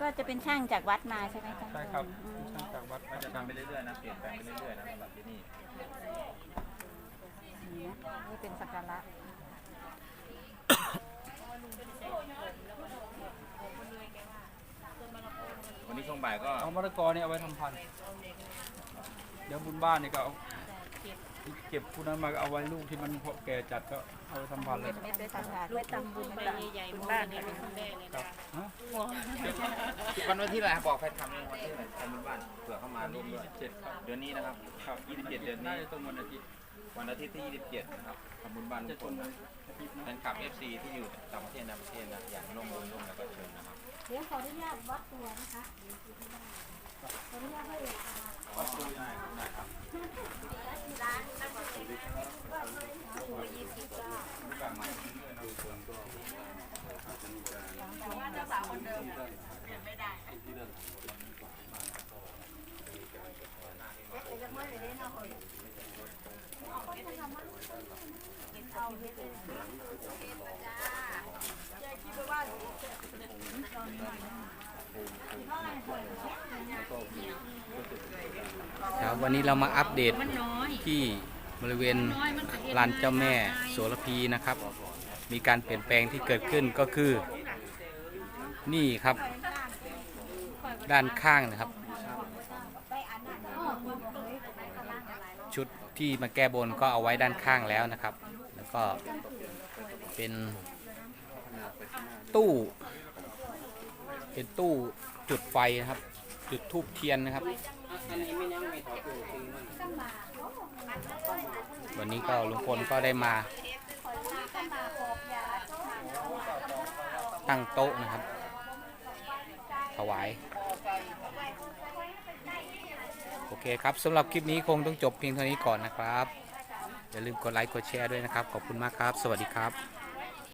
ก็จะเป็นช่างจากวัดมาใช่ไหมคะใช่ครับอืมช่างจากวัดมันจะทำไปเรื่อยๆนะเปลี่ยนแปลงไปเรื่อยๆนะสำหรับที่นี่นี่นะนี่เป็นสักการะวันนี้ช่วงบ่ายก็เอามะละกอเนี่ยเอาไว้ทำพันธุ์เดี๋ยวบุญบ้านนี่ก็เอาเก็บพวกนั้นมาก็เอาไว้ลูกที่มันพอแก่จัดก็เอาไปทำพันธุ์เลยเม็ดไว้ทำงานไว้ตำบุญใบบ้านใหญ่ๆมองในเป็นคนแรกเลยครันะบฮะ วันวันที่อะไรครับบอกใครทำวันที่อะไรทำบุญบ้านเผื่อเข้ามาวันร่ที่วมด้วย27ครับเดือนนี้นะครับครับ27 เดือนน่านี้จะตรงวันอาทิตย์ วันอาทิตย์ที่ 27 นะครับทำบุญบ้านทุจะกตครงนวันอาทิตย์แฟนะนคลับ FC ที่อยู่ต่างประเทศในประเทศนะอยากร่วมบุญร่วมแล้วก็เชิญนะครับเดี๋ยวขออนุญาตวัดตัวนะคะขออนุญาตให้เอกนะคะวัดตัวได้ครับได้ครับกลับมาค ครับวันนี้เรามาอัปเดตที่บริเวณลานเจ้าแม่โสระพีนะครับ มีการเปลี่ยนแปลงที่เกิดขึ้นก็คือ นี่ครับ ด้านข้างนะครับ ชุดที่มาแก้บนก็เอาไว้ด้านข้างแล้วนะครับ แล้วก็เป็นตู้ เป็นตู้จุดไฟนะครับ จุดทูบเทียนนะครับ วันนี้ก็ลุงพลก็ได้มา ตั้งโต๊ะนะครับ ถวาย โอเคครับสำหรับคลิปนี้คงต้องจบเพียงเท่านี้ก่อนนะครับ อย่าลืมกดไลค์กดแชร์ด้วยนะครับ ขอบคุณมากครับ สวัสดีครับ